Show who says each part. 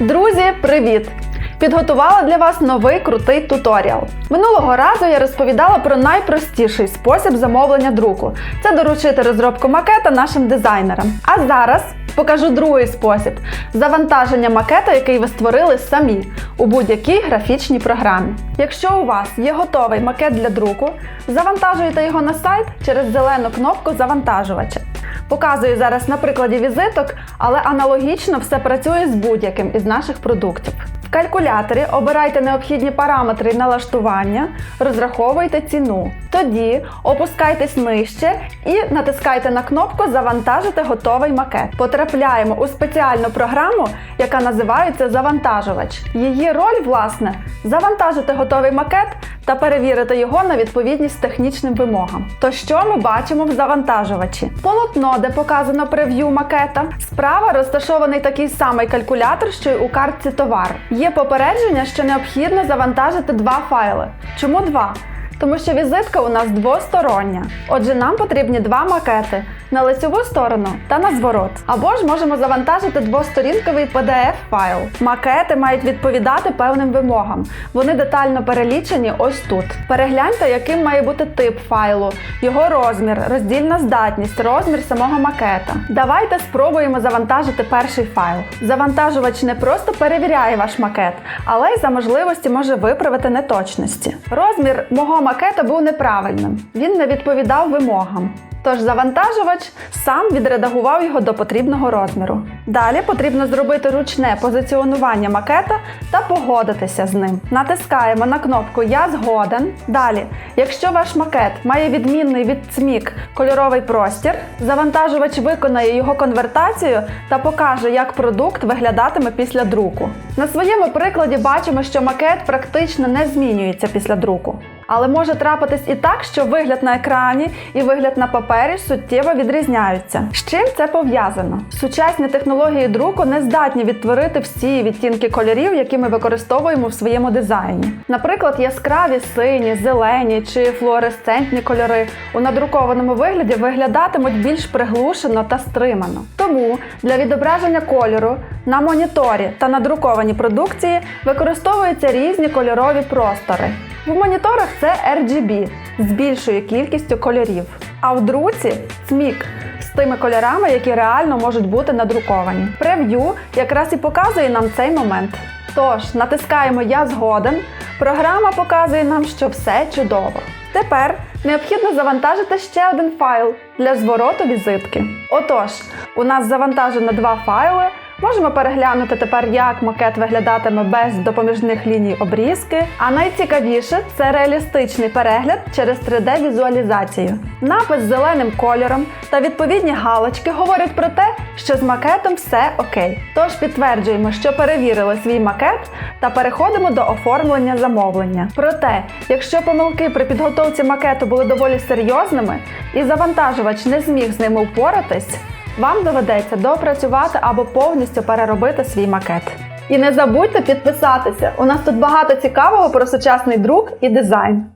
Speaker 1: Друзі, привіт! Підготувала для вас новий крутий туторіал. Минулого разу я розповідала про найпростіший спосіб замовлення друку це доручити розробку макета нашим дизайнерам. А зараз покажу другий спосіб завантаження макета, який ви створили самі у будь-якій графічній програмі. Якщо у вас є готовий макет для друку, завантажуєте його на сайт через зелену кнопку завантажувача. Показую зараз на прикладі візиток, але аналогічно все працює з будь-яким із наших продуктів. Калькуляторі обирайте необхідні параметри налаштування, розраховуйте ціну. Тоді опускайтесь нижче і натискайте на кнопку Завантажити готовий макет. Потрапляємо у спеціальну програму, яка називається Завантажувач. Її роль, власне, завантажити готовий макет та перевірити його на відповідність технічним вимогам. То що ми бачимо в завантажувачі? Полотно, де показано прев'ю макета. Справа розташований такий самий калькулятор, що й у картці товар. Є попередження, що необхідно завантажити два файли. Чому два? Тому що візитка у нас двостороння. Отже, нам потрібні два макети на лицеву сторону та на зворот. Або ж можемо завантажити двосторінковий PDF-файл. Макети мають відповідати певним вимогам. Вони детально перелічені ось тут. Перегляньте, яким має бути тип файлу, його розмір, роздільна здатність, розмір самого макета. Давайте спробуємо завантажити перший файл. Завантажувач не просто перевіряє ваш макет, але й за можливості може виправити неточності. Розмір мого макета був неправильним. Він не відповідав вимогам. Тож завантажувач сам відредагував його до потрібного розміру. Далі потрібно зробити ручне позиціонування макета та погодитися з ним. Натискаємо на кнопку Я згоден. Далі, якщо ваш макет має відмінний від цмік кольоровий простір, завантажувач виконає його конвертацію та покаже, як продукт виглядатиме після друку. На своєму прикладі бачимо, що макет практично не змінюється після друку. Але може трапитись і так, що вигляд на екрані і вигляд на папері суттєво відрізняються. З чим це пов'язано? Сучасні технології друку не здатні відтворити всі відтінки кольорів, які ми використовуємо в своєму дизайні. Наприклад, яскраві сині, зелені чи флуоресцентні кольори у надрукованому вигляді виглядатимуть більш приглушено та стримано. Тому для відображення кольору на моніторі та надрукованій продукції використовуються різні кольорові простори. В моніторах це RGB з більшою кількістю кольорів. А в друці цмік з тими кольорами, які реально можуть бути надруковані. Прев'ю якраз і показує нам цей момент. Тож, натискаємо Я згоден. Програма показує нам, що все чудово. Тепер необхідно завантажити ще один файл для звороту візитки. Отож, у нас завантажено два файли. Можемо переглянути тепер, як макет виглядатиме без допоміжних ліній обрізки. А найцікавіше це реалістичний перегляд через 3D-візуалізацію. Напис зеленим кольором та відповідні галочки говорять про те, що з макетом все окей. Тож підтверджуємо, що перевірили свій макет та переходимо до оформлення замовлення. Проте, якщо помилки при підготовці макету були доволі серйозними і завантажувач не зміг з ними впоратись, вам доведеться допрацювати або повністю переробити свій макет. І не забудьте підписатися. У нас тут багато цікавого про сучасний друк і дизайн.